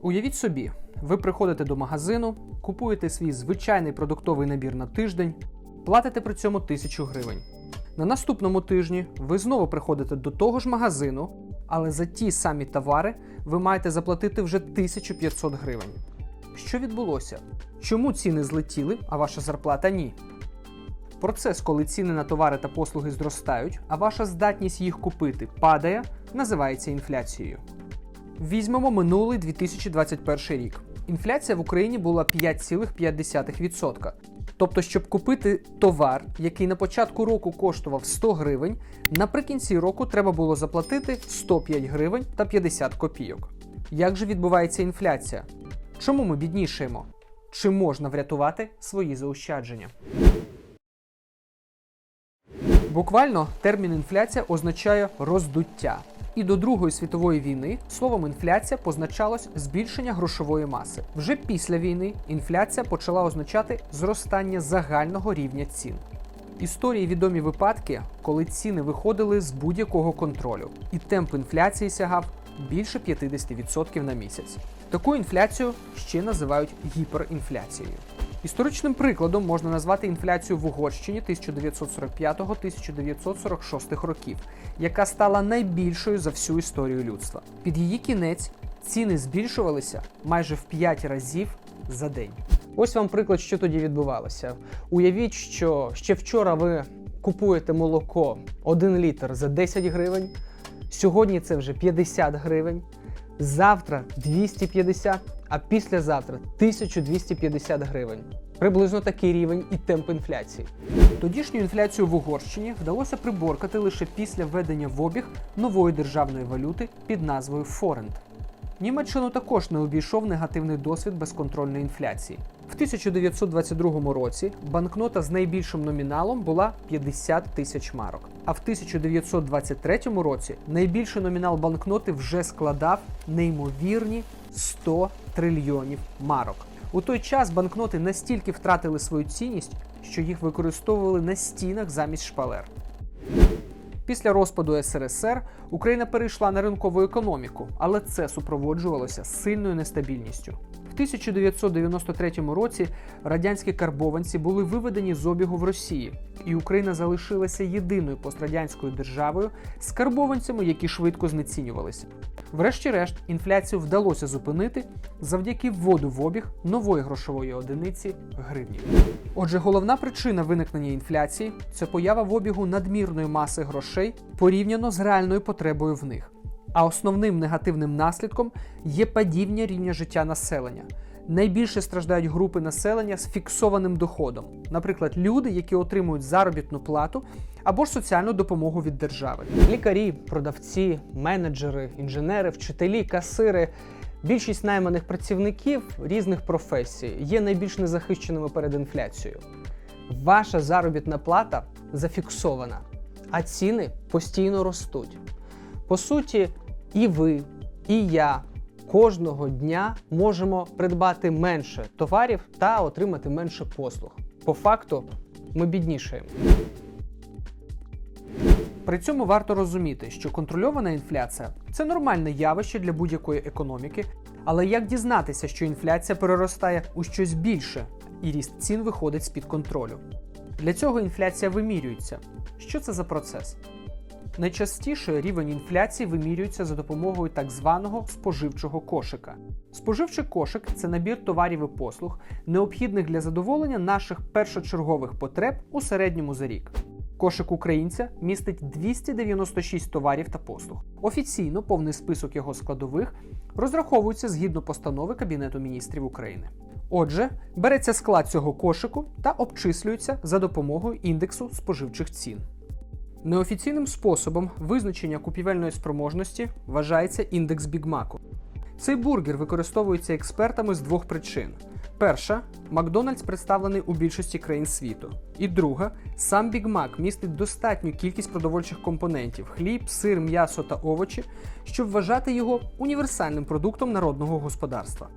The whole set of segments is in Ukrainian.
Уявіть собі, ви приходите до магазину, купуєте свій звичайний продуктовий набір на тиждень, платите при цьому 1000 гривень. На наступному тижні ви знову приходите до того ж магазину, але за ті самі товари ви маєте заплатити вже 1500 гривень. Що відбулося? Чому ціни злетіли, а ваша зарплата ні? Процес, коли ціни на товари та послуги зростають, а ваша здатність їх купити падає, називається інфляцією. Візьмемо минулий 2021 рік. Інфляція в Україні була 5,5%. Тобто, щоб купити товар, який на початку року коштував 100 гривень, наприкінці року треба було заплатити 105 гривень та 50 копійок. Як же відбувається інфляція? Чому ми біднішаємо? Чи можна врятувати свої заощадження? Буквально термін інфляція означає роздуття. І до Другої світової війни словом інфляція позначалось збільшення грошової маси. Вже після війни інфляція почала означати зростання загального рівня цін. Історії відомі випадки, коли ціни виходили з будь-якого контролю, і темп інфляції сягав більше 50% на місяць. Таку інфляцію ще називають гіперінфляцією. Історичним прикладом можна назвати інфляцію в Угорщині 1945-1946 років, яка стала найбільшою за всю історію людства. Під її кінець ціни збільшувалися майже в 5 разів за день. Ось вам приклад, що тоді відбувалося. Уявіть, що ще вчора ви купуєте молоко 1 літр за 10 гривень, сьогодні це вже 50 гривень, завтра 250, а післязавтра 1250 гривень. Приблизно такий рівень і темп інфляції. Тодішню інфляцію в Угорщині вдалося приборкати лише після введення в обіг нової державної валюти під назвою Форент. Німеччину також не обійшов негативний досвід безконтрольної інфляції. В 1922 році банкнота з найбільшим номіналом була 50 тисяч марок. А в 1923 році найбільший номінал банкноти вже складав неймовірні 100 трильйонів марок. У той час банкноти настільки втратили свою цінність, що їх використовували на стінах замість шпалер. Після розпаду СРСР Україна перейшла на ринкову економіку, але це супроводжувалося сильною нестабільністю. В 1993 році радянські карбованці були виведені з обігу в Росії, і Україна залишилася єдиною пострадянською державою з карбованцями, які швидко знецінювалися. Врешті-решт, інфляцію вдалося зупинити завдяки вводу в обіг нової грошової одиниці гривні. Отже, головна причина виникнення інфляції це поява в обігу надмірної маси грошей порівняно з реальною потребою в них. А основним негативним наслідком є падіння рівня життя населення. Найбільше страждають групи населення з фіксованим доходом, наприклад, люди, які отримують заробітну плату або ж соціальну допомогу від держави. Лікарі, продавці, менеджери, інженери, вчителі, касири. Більшість найманих працівників різних професій є найбільш незахищеними перед інфляцією. Ваша заробітна плата зафіксована, а ціни постійно ростуть. По суті, і ви, і я кожного дня можемо придбати менше товарів та отримати менше послуг. По факту, ми біднішаємо. При цьому варто розуміти, що контрольована інфляція це нормальне явище для будь-якої економіки, але як дізнатися, що інфляція переростає у щось більше і ріст цін виходить з-під контролю? Для цього інфляція вимірюється. Що це за процес? Найчастіше рівень інфляції вимірюється за допомогою так званого споживчого кошика. Споживчий кошик це набір товарів і послуг, необхідних для задоволення наших першочергових потреб у середньому за рік. Кошик українця містить 296 товарів та послуг. Офіційно повний список його складових розраховується згідно постанови Кабінету міністрів України. Отже, береться склад цього кошику та обчислюється за допомогою індексу споживчих цін. Неофіційним способом визначення купівельної спроможності вважається індекс Бігмаку. Цей бургер використовується експертами з двох причин. Перша, Макдональдс представлений у більшості країн світу. І друга, сам Біг Мак містить достатню кількість продовольчих компонентів хліб, сир, м'ясо та овочі, щоб вважати його універсальним продуктом народного господарства.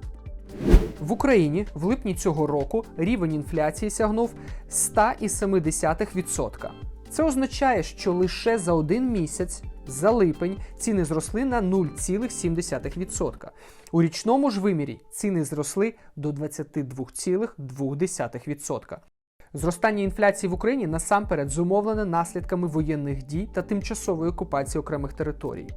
В Україні в липні цього року рівень інфляції сягнув 100,7%. Це означає, що лише за один місяць за липень ціни зросли на 0,7%. У річному ж вимірі ціни зросли до 22,2%. Зростання інфляції в Україні насамперед зумовлене наслідками воєнних дій та тимчасової окупації окремих територій.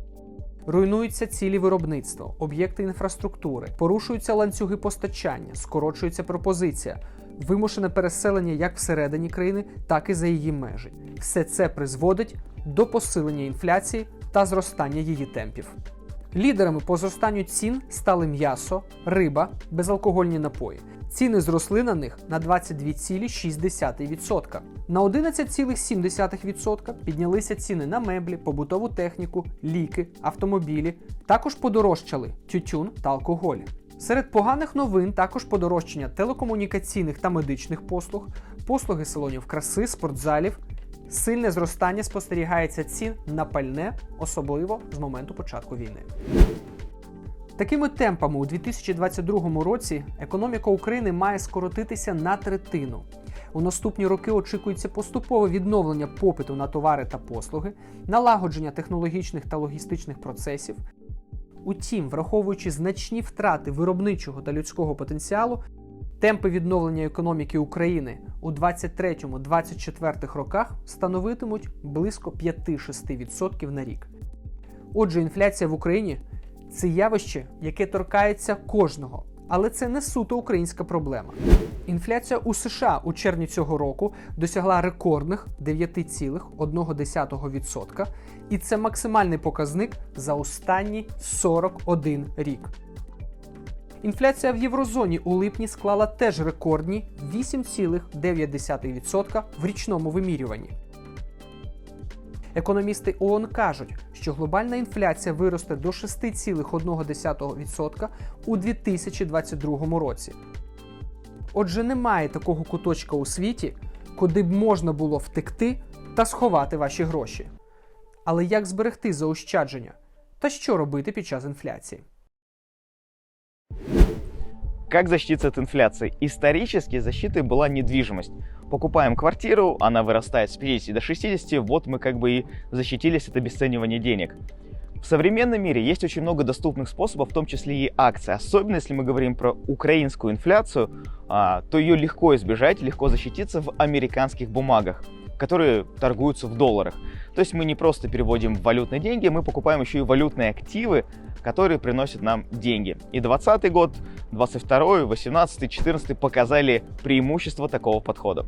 Руйнуються цілі виробництва, об'єкти інфраструктури, порушуються ланцюги постачання, скорочується пропозиція, вимушене переселення як всередині країни, так і за її межі. Все це призводить до посилення інфляції та зростання її темпів. Лідерами по зростанню цін стали м'ясо, риба, безалкогольні напої. Ціни зросли на них на 22,6%. На 11,7% піднялися ціни на меблі, побутову техніку, ліки, автомобілі. Також подорожчали тютюн та алкоголь. Серед поганих новин також подорожчання телекомунікаційних та медичних послуг, послуги салонів краси, спортзалів. Сильне зростання спостерігається цін на пальне, особливо з моменту початку війни. Такими темпами у 2022 році економіка України має скоротитися на третину. У наступні роки очікується поступове відновлення попиту на товари та послуги, налагодження технологічних та логістичних процесів. Утім, враховуючи значні втрати виробничого та людського потенціалу, темпи відновлення економіки України у 2023-2024 роках становитимуть близько 5-6% на рік. Отже, інфляція в Україні це явище, яке торкається кожного, але це не суто українська проблема. Інфляція у США у червні цього року досягла рекордних 9,1%, і це максимальний показник за останні 41 рік. Інфляція в єврозоні у липні склала теж рекордні 8,9% в річному вимірюванні. Економісти ООН кажуть, що глобальна інфляція виросте до 6,1% у 2022 році. Отже, немає такого куточка у світі, куди б можна було втекти та сховати ваші гроші. Але як зберегти заощадження? Та що робити під час інфляції? Как защититься от инфляции? Исторически защитой была недвижимость. Покупаем квартиру, она вырастает с 50 до 60, вот мы как бы и защитились от обесценивания денег. В современном мире есть очень много доступных способов, в том числе и акций. Особенно если мы говорим про украинскую инфляцию, а, то ее легко избежать, легко защититься в американских бумагах, которые торгуются в долларах. То есть мы не просто переводим валютные деньги, мы покупаем еще и валютные активы, которые приносят нам деньги. И 20 год, 22, 18, 14 показали преимущество такого подхода.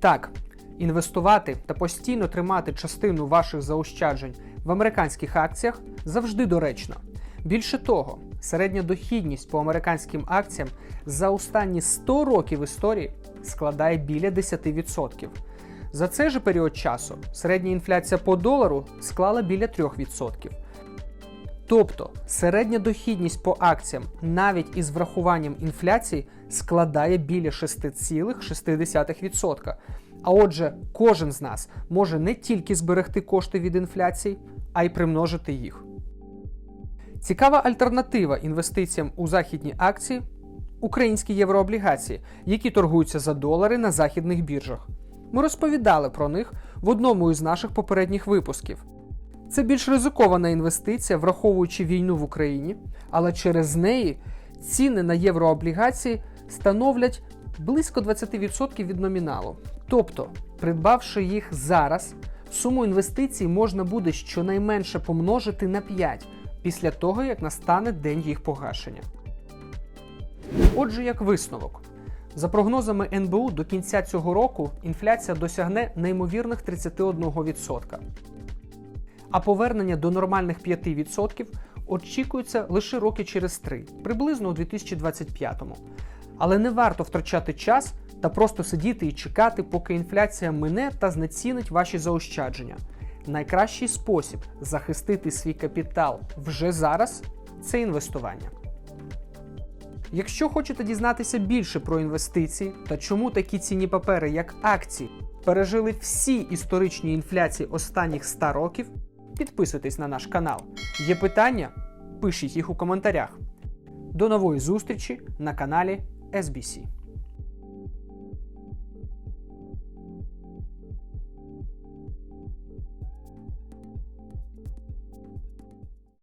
Так, інвестувати та постійно тримати частину ваших заощаджень в американських акціях завжди доречно. Більше того, середня дохідність по американським акціям за останні 100 років історії складає біля 10%. За цей же період часу середня інфляція по долару склала біля 3%. Тобто середня дохідність по акціям навіть із врахуванням інфляції складає біля 6,6%. А отже, кожен з нас може не тільки зберегти кошти від інфляції, а й примножити їх. Цікава альтернатива інвестиціям у західні акції українські єврооблігації, які торгуються за долари на західних біржах. Ми розповідали про них в одному із наших попередніх випусків. Це більш ризикована інвестиція, враховуючи війну в Україні, але через неї ціни на єврооблігації становлять близько 20% від номіналу. Тобто, придбавши їх зараз, суму інвестицій можна буде щонайменше помножити на 5 після того, як настане день їх погашення. Отже, як висновок, за прогнозами НБУ, до кінця цього року інфляція досягне неймовірних 31%. А повернення до нормальних 5% очікується лише роки через 3, приблизно у 2025-му. Але не варто втрачати час та просто сидіти і чекати, поки інфляція мине та знецінить ваші заощадження. Найкращий спосіб захистити свій капітал вже зараз це інвестування. Якщо хочете дізнатися більше про інвестиції та чому такі цінні папери, як акції, пережили всі історичні інфляції останніх 100 років, підписуйтесь на наш канал. Є питання? Пишіть їх у коментарях. До нової зустрічі на каналі SBC.